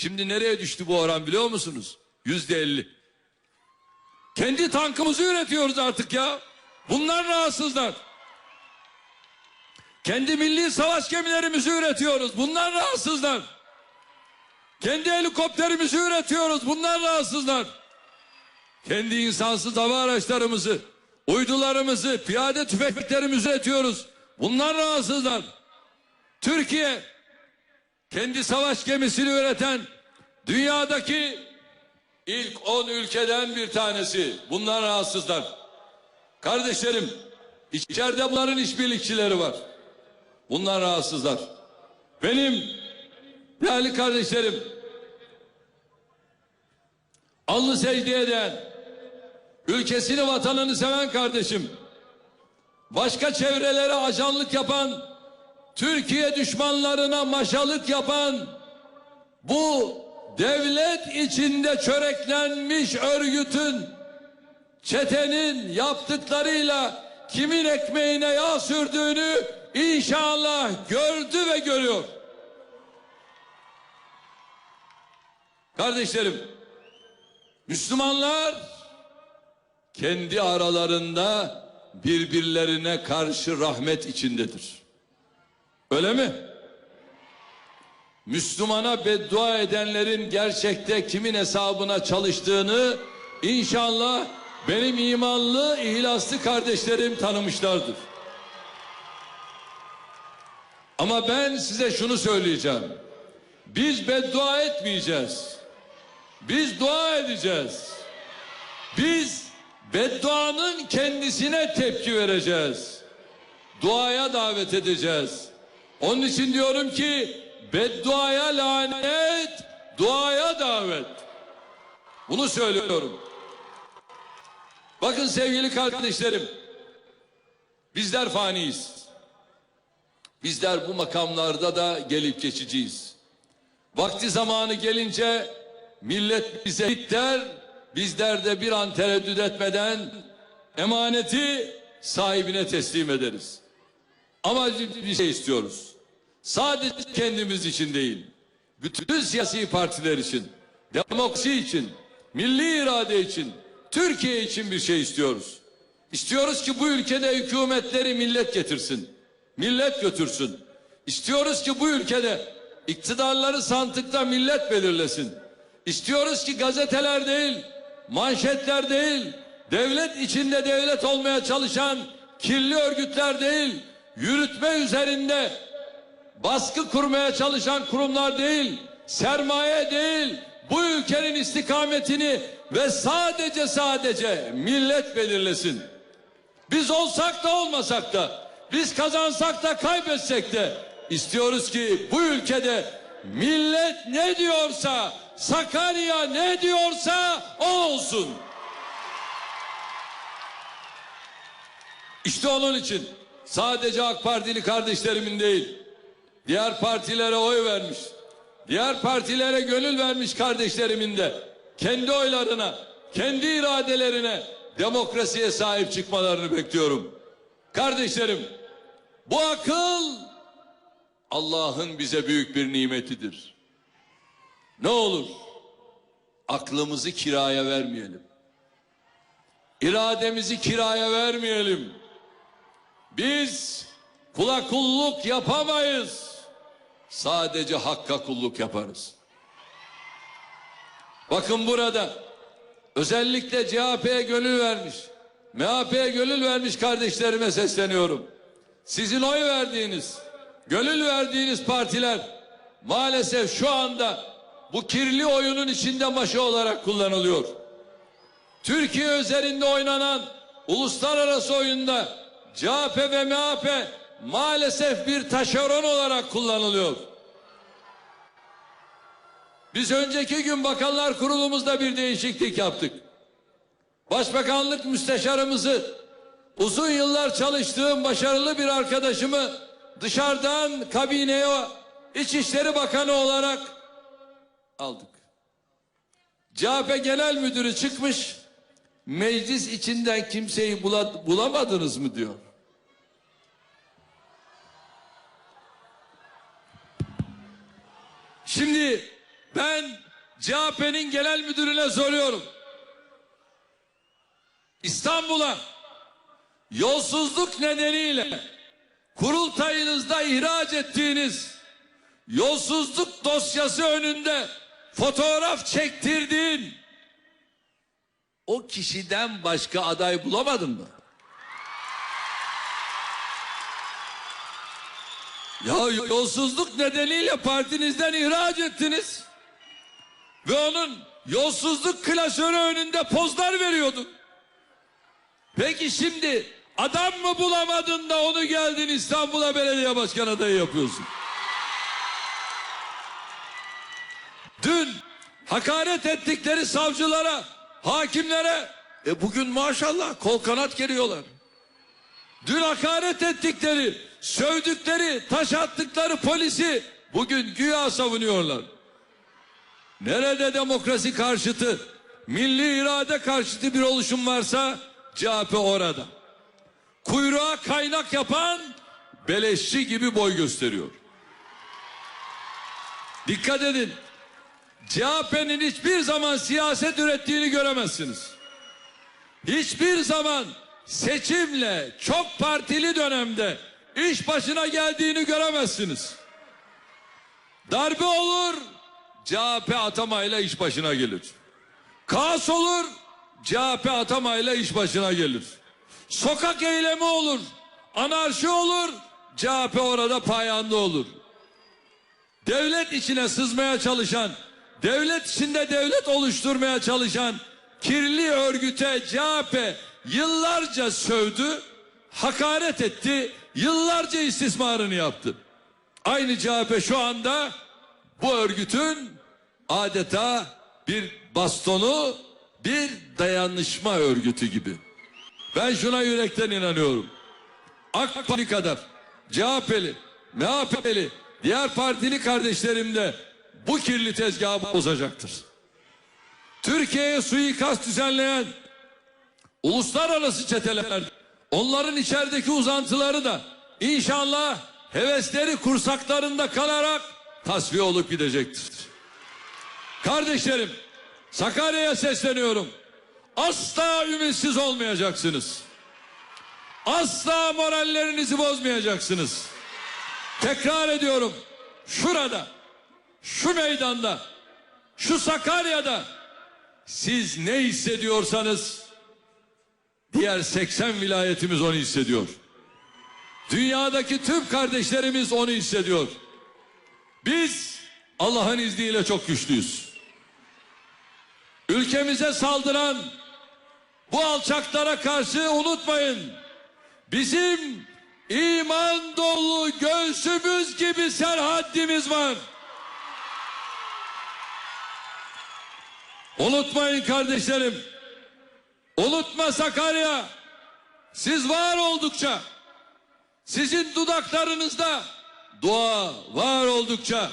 Şimdi nereye düştü bu oran biliyor musunuz? Yüzde elli. Kendi tankımızı üretiyoruz artık ya. Bunlar rahatsızlar. Kendi milli savaş gemilerimizi üretiyoruz. Bunlar rahatsızlar. Kendi helikopterimizi üretiyoruz. Bunlar rahatsızlar. Kendi insansız hava araçlarımızı, uydularımızı, piyade tüfeklerimizi üretiyoruz. Bunlar rahatsızlar. Türkiye kendi savaş gemisini üreten dünyadaki ilk 10 ülkeden bir tanesi. Bunlar rahatsızlar. Kardeşlerim, içeride bunların işbirlikçileri var. Bunlar rahatsızlar. Benim değerli kardeşlerim, alnı secdeye değen, ülkesini vatanını seven kardeşim, başka çevrelere ajanlık yapan, Türkiye düşmanlarına maşalık yapan, bu devlet içinde çöreklenmiş örgütün, çetenin yaptıklarıyla kimin ekmeğine yağ sürdüğünü inşallah gördü ve görüyor. Kardeşlerim, Müslümanlar kendi aralarında birbirlerine karşı rahmet içindedir. Öyle mi? Müslümana beddua edenlerin gerçekte kimin hesabına çalıştığını inşallah benim imanlı, ihlaslı kardeşlerim tanımışlardır. Ama ben size şunu söyleyeceğim. Biz beddua etmeyeceğiz. Biz dua edeceğiz. Biz bedduanın kendisine tepki vereceğiz. Duaya davet edeceğiz. Onun için diyorum ki bedduaya lanet, duaya davet. Bunu söylüyorum. Bakın sevgili kardeşlerim. Bizler faniyiz. Bizler bu makamlarda da gelip geçiciyiz. Vakti zamanı gelince millet bize der, bizler de bir an tereddüt etmeden emaneti sahibine teslim ederiz. Ama bir şey istiyoruz. Sadece kendimiz için değil, bütün siyasi partiler için, demokrasi için, milli irade için, Türkiye için bir şey istiyoruz. İstiyoruz ki bu ülkede hükümetleri millet getirsin. Millet götürsün. İstiyoruz ki bu ülkede iktidarları sandıkta millet belirlesin. İstiyoruz ki gazeteler değil, manşetler değil, devlet içinde devlet olmaya çalışan kirli örgütler değil, yürütme üzerinde baskı kurmaya çalışan kurumlar değil, sermaye değil, bu ülkenin istikametini ve sadece sadece millet belirlesin. Biz olsak da olmasak da, biz kazansak da kaybetsek de istiyoruz ki bu ülkede millet ne diyorsa, Sakarya ne diyorsa o olsun. İşte onun için sadece AK Partili kardeşlerimin değil, diğer partilere oy vermiş, diğer partilere gönül vermiş kardeşlerimin de kendi oylarına, kendi iradelerine, demokrasiye sahip çıkmalarını bekliyorum. Kardeşlerim, bu akıl Allah'ın bize büyük bir nimetidir. Ne olur aklımızı kiraya vermeyelim. İrademizi kiraya vermeyelim. Biz kula kulluk yapamayız. Sadece hakka kulluk yaparız. Bakın burada özellikle CHP'ye gönül vermiş, MHP'ye gönül vermiş kardeşlerime sesleniyorum. Sizin oy verdiğiniz, gönül verdiğiniz partiler maalesef şu anda bu kirli oyunun içinde maşa olarak kullanılıyor. Türkiye üzerinde oynanan uluslararası oyunda CHP ve MHP maalesef bir taşeron olarak kullanılıyor. Biz önceki gün Bakanlar Kurulumuzda bir değişiklik yaptık. Başbakanlık müsteşarımızı uzun yıllar çalıştığım başarılı bir arkadaşımı dışarıdan kabineye İçişleri Bakanı olarak aldık. CHP Genel Müdürü çıkmış meclis içinden kimseyi bula- bulamadınız mı diyor. Şimdi ben CHP'nin genel müdürüne soruyorum. İstanbul'a yolsuzluk nedeniyle kurultayınızda ihraç ettiğiniz yolsuzluk dosyası önünde fotoğraf çektirdiğin o kişiden başka aday bulamadın mı? Ya yolsuzluk nedeniyle partinizden ihraç ettiniz. Ve onun yolsuzluk klasörü önünde pozlar veriyordun. Peki şimdi adam mı bulamadın da onu geldin İstanbul'a belediye başkan adayı yapıyorsun? Dün hakaret ettikleri savcılara, hakimlere e bugün maşallah kol kanat geliyorlar. Dün hakaret ettikleri, sövdükleri, taş attıkları polisi bugün güya savunuyorlar. Nerede demokrasi karşıtı, milli irade karşıtı bir oluşum varsa CHP orada. Kuyruğa kaynak yapan beleşçi gibi boy gösteriyor. Dikkat edin. CHP'nin hiçbir zaman siyaset ürettiğini göremezsiniz. Hiçbir zaman seçimle çok partili dönemde iş başına geldiğini göremezsiniz. Darbe olur, CHP atamayla iş başına gelir. Kaos olur, CHP atamayla iş başına gelir. Sokak eylemi olur, anarşi olur, CHP orada payanda olur. Devlet içine sızmaya çalışan, devlet içinde devlet oluşturmaya çalışan kirli örgüte CHP yıllarca sövdü, hakaret etti, yıllarca istismarını yaptı. Aynı CHP şu anda bu örgütün adeta bir bastonu, bir dayanışma örgütü gibi. Ben şuna yürekten inanıyorum. AK Parti kadar CHP'li, MHP'li, diğer partili kardeşlerim de bu kirli tezgahı bozacaktır. Türkiye'ye suikast düzenleyen uluslararası çeteler, onların içerideki uzantıları da inşallah hevesleri kursaklarında kalarak tasfiye olup gidecektir. Kardeşlerim, Sakarya'ya sesleniyorum. Asla ümitsiz olmayacaksınız. Asla morallerinizi bozmayacaksınız. Tekrar ediyorum. Şurada, şu meydanda, şu Sakarya'da siz ne hissediyorsanız diğer 80 vilayetimiz onu hissediyor. Dünyadaki tüm kardeşlerimiz onu hissediyor. Biz Allah'ın izniyle çok güçlüyüz. Ülkemize saldıran bu alçaklara karşı unutmayın. Bizim iman dolu göğsümüz gibi serhaddimiz var. Unutmayın kardeşlerim. Unutma Sakarya. Siz var oldukça, sizin dudaklarınızda dua var oldukça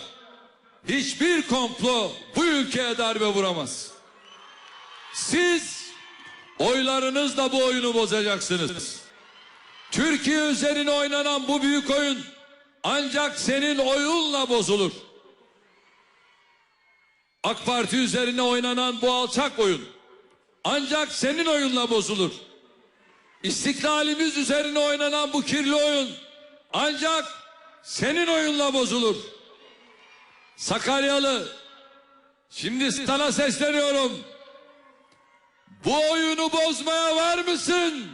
hiçbir komplo bu ülkeye darbe vuramaz. Siz oylarınızla bu oyunu bozacaksınız. Türkiye üzerine oynanan bu büyük oyun ancak senin oyunla bozulur. AK Parti üzerine oynanan bu alçak oyun ancak senin oyunla bozulur. İstiklalimiz üzerine oynanan bu kirli oyun ancak senin oyunla bozulur. Sakaryalı şimdi sana sesleniyorum. Bu oyunu bozmaya var mısın?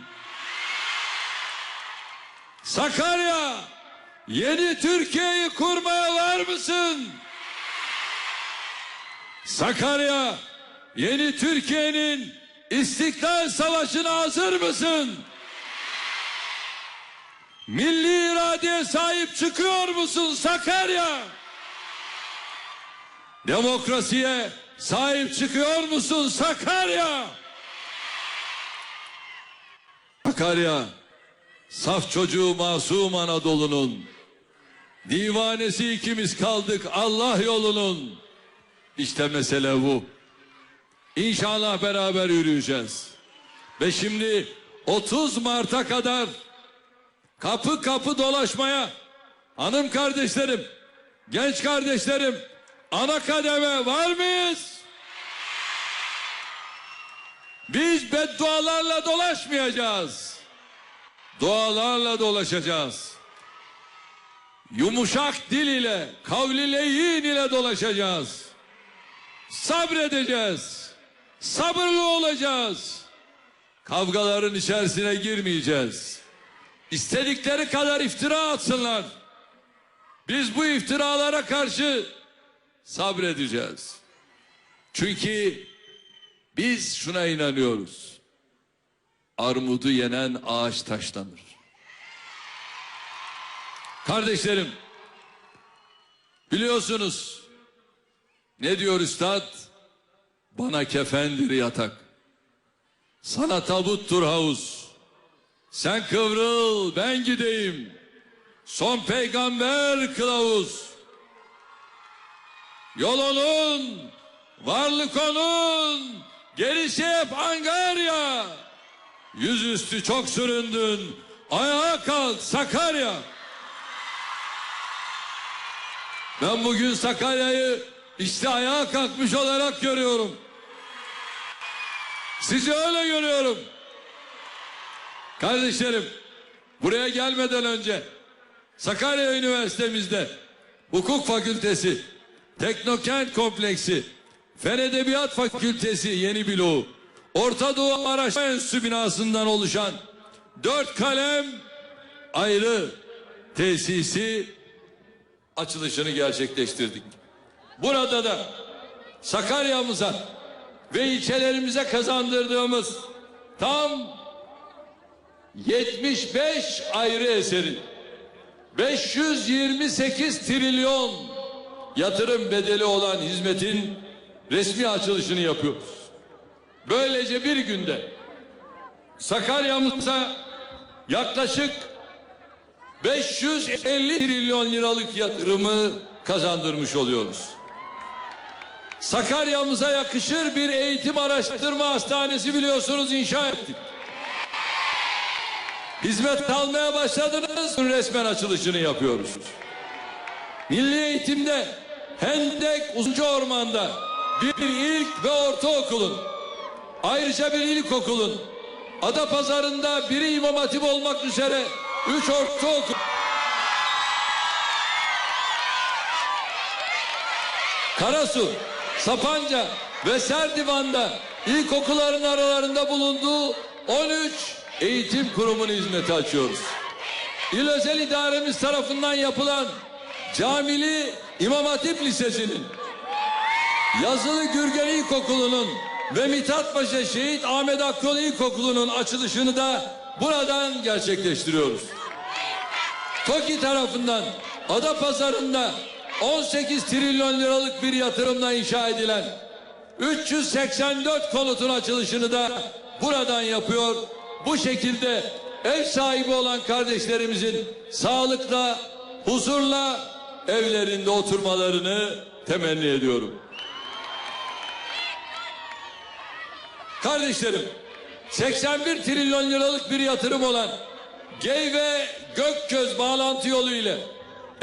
Sakarya yeni Türkiye'yi kurmaya var mısın? Sakarya yeni Türkiye'nin İstiklal Savaşı'na hazır mısın? Milli iradeye sahip çıkıyor musun Sakarya? Demokrasiye sahip çıkıyor musun Sakarya? Sakarya, saf çocuğu masum Anadolu'nun, divanesi ikimiz kaldık Allah yolunun. İşte mesele bu. İnşallah beraber yürüyeceğiz. Ve şimdi 30 Mart'a kadar kapı kapı dolaşmaya hanım kardeşlerim, genç kardeşlerim, ana kademe var mıyız? Biz beddualarla dolaşmayacağız. Dualarla dolaşacağız. Yumuşak dil ile, kavli leyyin ile dolaşacağız. Sabredeceğiz. Sabırlı olacağız. Kavgaların içerisine girmeyeceğiz. İstedikleri kadar iftira atsınlar. Biz bu iftiralara karşı sabredeceğiz. Çünkü biz şuna inanıyoruz. Armudu yenen ağaç taşlanır. Kardeşlerim, biliyorsunuz ne diyor üstad? Bana kefendir yatak. Sana tabuttur havuz. Sen kıvrıl ben gideyim. Son peygamber kılavuz. Yol onun, varlık onun, gerisi hep Angarya. Yüzüstü çok süründün, ayağa kalk Sakarya. Ben bugün Sakarya'yı işte ayağa kalkmış olarak görüyorum. Sizi öyle görüyorum. Kardeşlerim, buraya gelmeden önce Sakarya Üniversitemizde Hukuk Fakültesi, Teknokent Kompleksi, Fen Edebiyat Fakültesi yeni bloğu, Orta Doğu Araştırma Enstitüsü binasından oluşan dört kalem ayrı tesisi açılışını gerçekleştirdik. Burada da Sakarya'mıza ve ilçelerimize kazandırdığımız tam 75 ayrı eserin 528 trilyon yatırım bedeli olan hizmetin resmi açılışını yapıyoruz. Böylece bir günde Sakarya'mıza yaklaşık 550 trilyon liralık yatırımı kazandırmış oluyoruz. Sakarya'mıza yakışır bir eğitim araştırma hastanesi biliyorsunuz inşa ettik. Hizmet almaya başladınız, resmen açılışını yapıyoruz. Milli eğitimde Hendek Uzuncu Orman'da bir ilk ve ortaokulun, ayrıca bir ilkokulun, Adapazarı'nda biri İmam Hatip olmak üzere üç ortaokul, Karasu, Sapanca ve Serdivan'da ilkokulların aralarında bulunduğu 13 eğitim kurumunu hizmete açıyoruz. İl özel idaremiz tarafından yapılan Camili İmam Hatip Lisesi'nin Yazılı Gürgen İlkokulu'nun ve Mithatpaşa Şehit Ahmet Akyol İlkokulu'nun açılışını da buradan gerçekleştiriyoruz. TOKİ tarafından Adapazarı'nda 18 trilyon liralık bir yatırımla inşa edilen 384 konutun açılışını da buradan yapıyor. Bu şekilde ev sahibi olan kardeşlerimizin sağlıkla, huzurla evlerinde oturmalarını temenni ediyorum. Kardeşlerim, 81 trilyon liralık bir yatırım olan Geyve Gökköz bağlantı yolu ile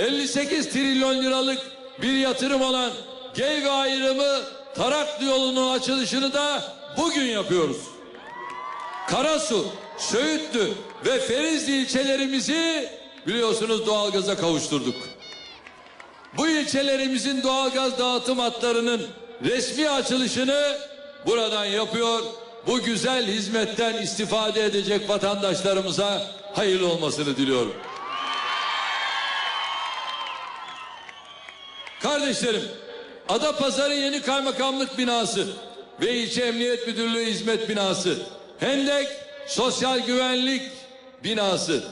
58 trilyon liralık bir yatırım olan Geyve ayrımı Taraklı yolunun açılışını da bugün yapıyoruz. Karasu, Söğütlü ve Ferizli ilçelerimizi biliyorsunuz doğalgaza kavuşturduk. Bu ilçelerimizin doğalgaz dağıtım hatlarının resmi açılışını buradan yapıyor. Bu güzel hizmetten istifade edecek vatandaşlarımıza hayırlı olmasını diliyorum. Kardeşlerim, Adapazarı Yeni Kaymakamlık binası ve İlçe Emniyet Müdürlüğü Hizmet binası, Hendek Sosyal Güvenlik binası,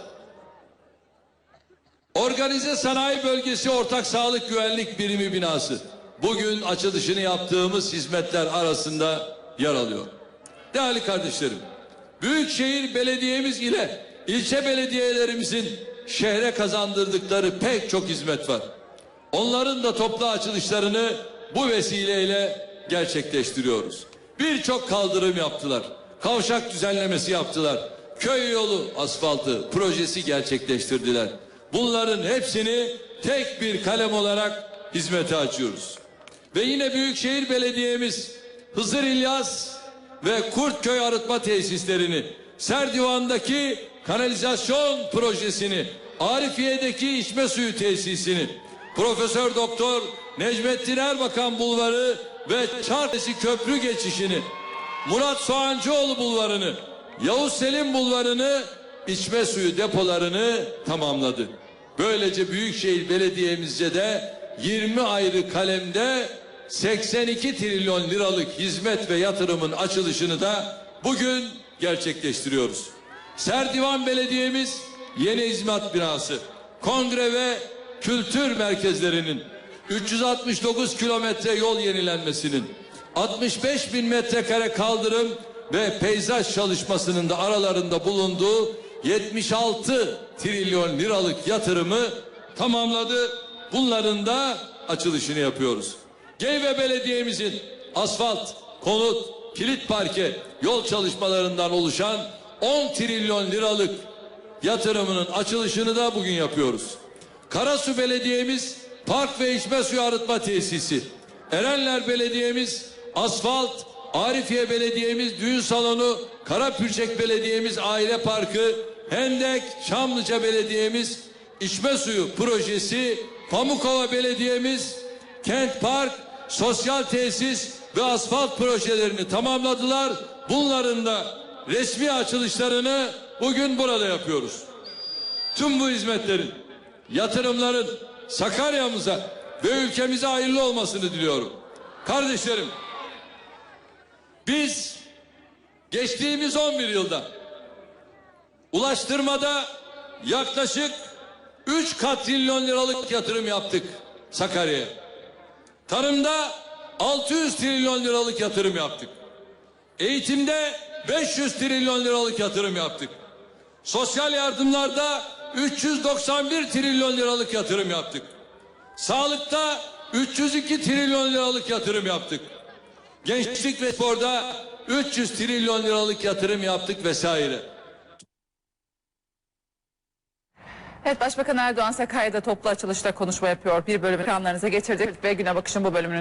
Organize Sanayi Bölgesi Ortak Sağlık Güvenlik Birimi binası bugün açılışını yaptığımız hizmetler arasında yer alıyor. Değerli kardeşlerim, Büyükşehir Belediyemiz ile ilçe belediyelerimizin şehre kazandırdıkları pek çok hizmet var. Onların da toplu açılışlarını bu vesileyle gerçekleştiriyoruz. Birçok kaldırım yaptılar. Kavşak düzenlemesi yaptılar. Köy yolu asfaltı projesi gerçekleştirdiler. Bunların hepsini tek bir kalem olarak hizmete açıyoruz. ve yine Büyükşehir Belediye'miz Hızır İlyas ve Kurtköy arıtma tesislerini, Serdivan'daki kanalizasyon projesini, Arifiye'deki içme suyu tesisini, Profesör Doktor Necmettin Erbakan Bulvarı ve Çarpesi Köprü geçişini, Murat Soğancıoğlu Bulvarı'nı, Yavuz Selim Bulvarı'nı, içme suyu depolarını tamamladı. Böylece Büyükşehir Belediye'mizce de 20 ayrı kalemde 82 trilyon liralık hizmet ve yatırımın açılışını da bugün gerçekleştiriyoruz. Serdivan Belediye'miz yeni hizmet binası, kongre ve kültür merkezlerinin 369 kilometre yol yenilenmesinin 65 bin metrekare kaldırım ve peyzaj çalışmasının da aralarında bulunduğu 76 trilyon liralık yatırımı tamamladı. Bunların da açılışını yapıyoruz. Geyve Belediye'mizin asfalt, konut, kilit parke, yol çalışmalarından oluşan 10 trilyon liralık yatırımının açılışını da bugün yapıyoruz. Karasu Belediye'miz park ve içme suyu arıtma tesisi. Erenler Belediye'miz asfalt, Arifiye Belediye'miz düğün salonu, Karapürçek Belediye'miz aile parkı, Hendek, Şamlıca Belediye'miz içme suyu projesi, Pamukova Belediye'miz kent park, sosyal tesis ve asfalt projelerini tamamladılar. Bunların da resmi açılışlarını bugün burada yapıyoruz. Tüm bu hizmetlerin, yatırımların Sakarya'mıza ve ülkemize hayırlı olmasını diliyorum. Kardeşlerim, biz geçtiğimiz 11 yılda ulaştırmada yaklaşık 3 katrilyon liralık yatırım yaptık Sakarya'ya. Tarımda 600 trilyon liralık yatırım yaptık. Eğitimde 500 trilyon liralık yatırım yaptık. Sosyal yardımlarda 391 trilyon liralık yatırım yaptık. Sağlıkta 302 trilyon liralık yatırım yaptık. Gençlik ve sporda 300 trilyon liralık yatırım yaptık vesaire. Evet Başbakan Erdoğan Sakarya'da toplu açılışta konuşma yapıyor. Bir bölümü ekranlarınıza getirdik ve güne bakışın bu bölümünün